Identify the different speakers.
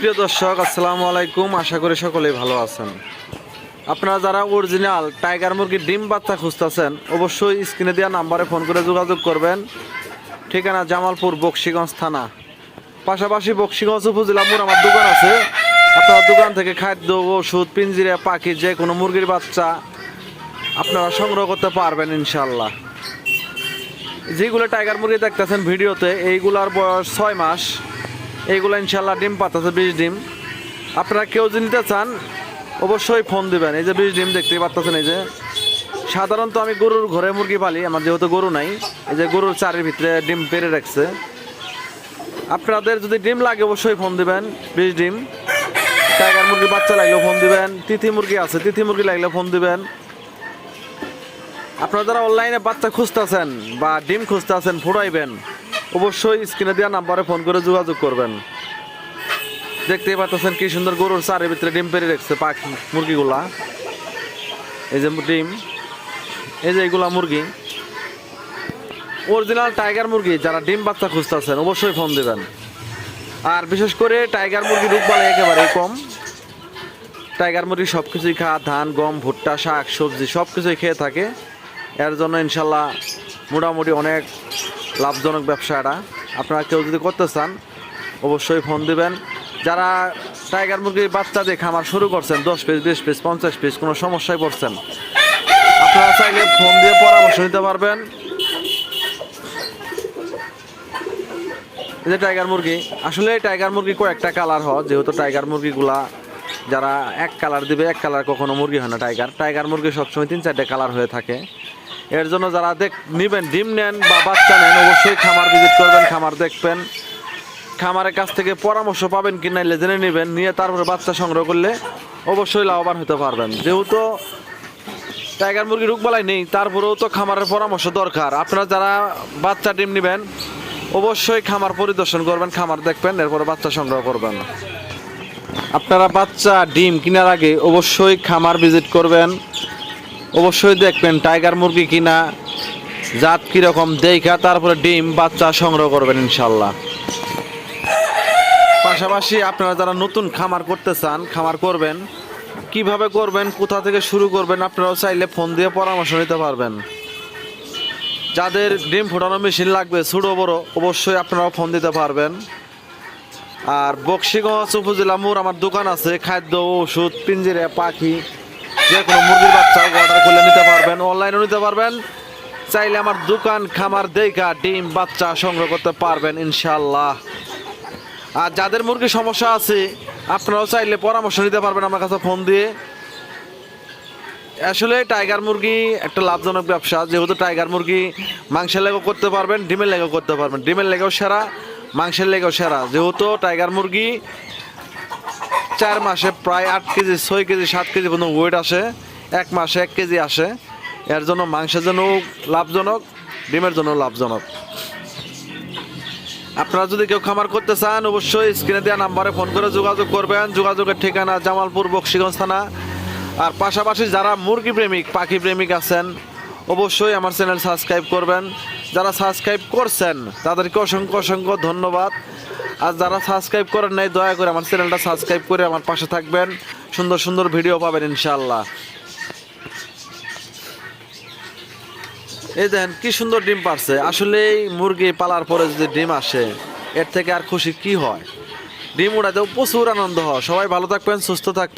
Speaker 1: সুপ্রিয় দর্শক, আসসালামু আলাইকুম। আশা করি সকলেই ভালো আছেন। আপনারা যারা অরিজিনাল টাইগার মুরগির ডিম বাচ্চা খুঁজতেছেন, অবশ্যই স্ক্রিনে দেওয়া নাম্বারে ফোন করে যোগাযোগ করবেন। ঠিকানা জামালপুর, বক্সিগঞ্জ থানা। পাশাপাশি বক্সিগঞ্জ উপজেলা মোড় আমার দোকান আছে। আপনার দোকান থেকে খাদ্য, ওষুধ, পিঞ্জিরা, পাখি, যে কোনো মুরগির বাচ্চা আপনারা সংগ্রহ করতে পারবেন ইনশাল্লাহ যেগুলো টাইগার মুরগি দেখতেছেন ভিডিওতে, এইগুলার বয়স ছয় মাস। এইগুলো ইনশাল্লাহ ডিম পাতাছে বিশ ডিম। আপনারা কেউ যদি নিতে চান, অবশ্যই ফোন দিবেন। এই যে বিশ ডিম দেখতে পাচ্ছেন এই যে। সাধারণত আমি গরুর ঘরে মুরগি পালি, আমার যেহেতু গরু নাই, এই যে গরুর চারের ভিতরে ডিম পেরে রাখছে। আপনাদের যদি ডিম লাগে, অবশ্যই ফোন দিবেন, বিশ ডিম। টাইগার মুরগির বাচ্চা লাগলেও ফোন দিবেন, তিথি মুরগি আছে, তিথি মুরগি লাগলে ফোন দিবেন। আপনারা যারা অনলাইনে বাচ্চা খুঁজতেছেন বা ডিম খুঁজতেছেন ফুটাইবেন অবশ্যই স্ক্রিনে দেওয়া নাম্বারে ফোন করে যোগাযোগ করবেন। দেখতেই পাচ্ছেন কি সুন্দর গরুর চারের ভিতরে ডিম পেরে রেখেছে পাখি মুরগিগুলা। এই যে ডিম, এই যে এইগুলা মুরগি। অরিজিনাল টাইগার মুরগি, যারা ডিম বাচ্চা খুঁজতেছেন, অবশ্যই ফোন দেবেন। আর বিশেষ করে টাইগার মুরগি রূপ বলে একেবারে কম। টাইগার মুরগি সব কিছুই খা ধান, গম, ভুট্টা, শাক, সবজি সব কিছুই খেয়ে থাকে। এর জন্য ইনশাল্লাহ মোটামুটি অনেক লাভজনক ব্যবসা এটা আপনারা কেউ যদি করতে চান, অবশ্যই ফোন দিবেন। যারা টাইগার মুরগির বাচ্চা দিয়ে খামার শুরু করছেন, দশ পিস, বিশ পিস, পঞ্চাশ পিস, কোনো সমস্যায় পড়ছেন, আপনারা চাইলে ফোন দিয়ে পরামর্শ নিতে পারবেন। যে টাইগার মুরগি, আসলে টাইগার মুরগি কয়েকটা কালার হয়, যেহেতু টাইগার মুরগিগুলা যারা এক কালার দিবে, এক কালার কখনো মুরগি হয় না টাইগার। টাইগার মুরগি সবসময় তিন চারটে কালার হয়ে থাকে। এর জন্য যারা দেখ নিবেন, ডিম নেন বা বাচ্চা নেন, অবশ্যই খামার ভিজিট করবেন, খামার দেখবেন। খামারের কাছ থেকে পরামর্শ পাবেন কি নাইলে জেনে নেবেন, নিয়ে তারপরে বাচ্চা সংগ্রহ করলে অবশ্যই লাভবান হতে পারবেন। যেহেতু টাইগার মুরগি রোগবালাই নেই, তারপরেও তো খামারের পরামর্শ দরকার। আপনারা যারা বাচ্চা ডিম নেবেন, অবশ্যই খামার পরিদর্শন করবেন, খামার দেখবেন, এরপরে বাচ্চা সংগ্রহ করবেন। আপনারা বাচ্চা, ডিম কেনার আগে অবশ্যই খামার ভিজিট করবেন। অবশ্যই দেখবেন টাইগার মুরগি কিনা, জাত কীরকম, দেখা তারপরে ডিম, বাচ্চা সংগ্রহ করবেন ইনশাল্লাহ। পাশাপাশি আপনারা যারা নতুন খামার করতে চান, খামার করবেন, কীভাবে করবেন, কোথা থেকে শুরু করবেন, আপনারাও চাইলে ফোন দিয়ে পরামর্শ নিতে পারবেন। যাদের ডিম ফোটানো মেশিন লাগবে, ছোটো বড়, অবশ্যই আপনারাও ফোন দিতে পারবেন। আর বক্সিগঞ্জ উপজেলা মোড়, আমার দোকান আছে, খাদ্য, ওষুধ, পিঞ্জিরে, পাখি যে কোনো মুরগির বাচ্চা অর্ডার করলে নিতে পারবেন? অনলাইনেও নিতে পারবেন। চাইলে আমার দোকান, খামার, দেখা, ডিম, বাচ্চা সংগ্রহ করতে পারবেন ইনশাল্লাহ আর যাদের মুরগির সমস্যা আছে, আপনারাও চাইলে পরামর্শ নিতে পারবেন আমার কাছে ফোন দিয়ে। আসলে টাইগার মুরগি একটা লাভজনক ব্যবসা। যেহেতু টাইগার মুরগি মাংসের লেগেও করতে পারবেন, ডিমের লেগেও করতে পারবেন। ডিমের লেগেও সেরা, মাংসের লেগেও সেরা। যেহেতু টাইগার মুরগি চার মাসে প্রায় আট কেজি, ছয় কেজি, সাত কেজি পর্যন্ত ওয়েট আসে। এক মাসে এক কেজি আসে। এর জন্য মাংসের জন্য লাভজনক, ডিমের জন্য লাভজনক। আপনারা যদি কেউ খামার করতে চান, অবশ্যই স্ক্রিনে দেওয়া নাম্বারে ফোন করে যোগাযোগ করবেন। যোগাযোগের ঠিকানা জামালপুর, বক্সিগঞ্জ থানা। আর পাশাপাশি যারা মুরগি প্রেমিক, পাখি প্রেমিক আছেন, অবশ্যই আমার চ্যানেল সাবস্ক্রাইব করবেন। যারা সাবস্ক্রাইব করছেন, তাদেরকে অসংখ্য অসংখ্য ধন্যবাদ। আর যারা সাবস্ক্রাইব করেন নাই, দয়া করে আমার চ্যানেলটা সাবস্ক্রাইব করে আমার পাশে থাকবেন। সুন্দর সুন্দর ভিডিও পাবেন ইনশাল্লাহ এই দেখেন, কি সুন্দর ডিম পারছে। আসলেই মুরগি পালার পরে যদি ডিম আসে, এর থেকে আর খুশি কি হয়? ডিম উড়াতেও প্রচুর আনন্দ হয়। সবাই ভালো থাকবেন, সুস্থ থাকবেন।